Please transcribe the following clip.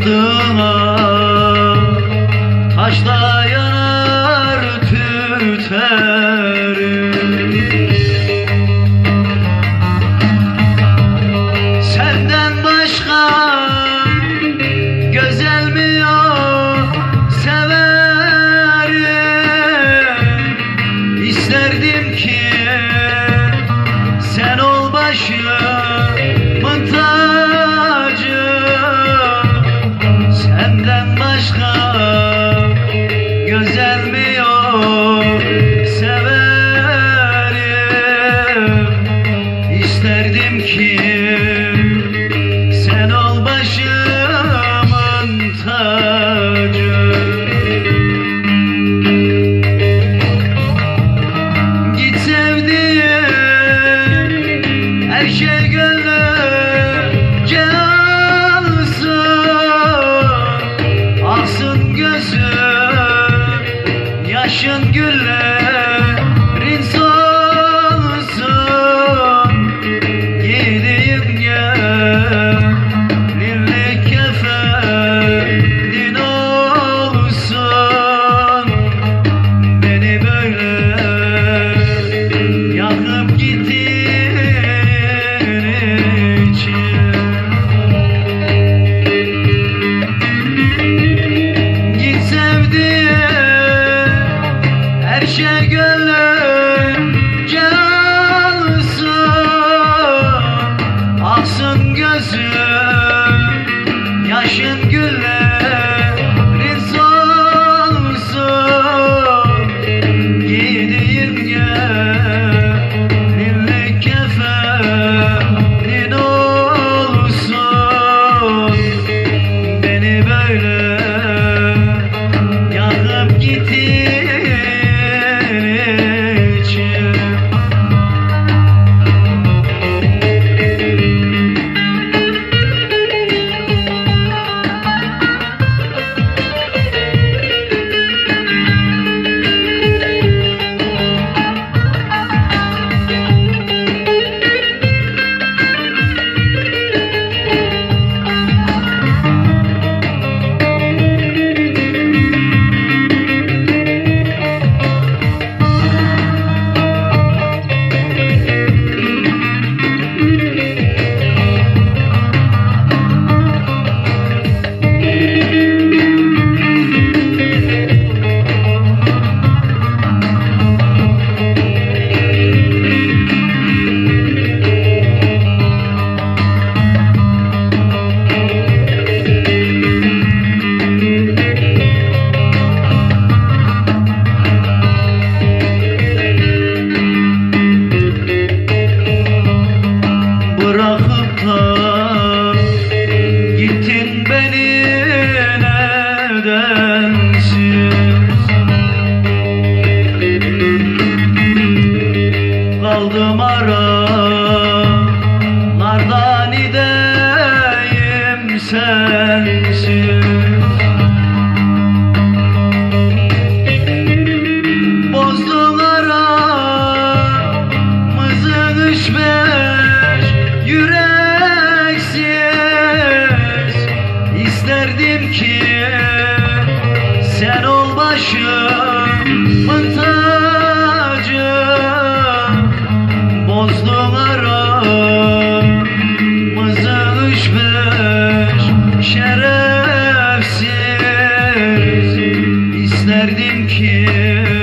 aşkına Taşlar kim sen ol başımın tacı Git sevdiğim her şey gönlümce alsın Alsın gözüm yaşın güller gözüm Yaşın güller. derdim ki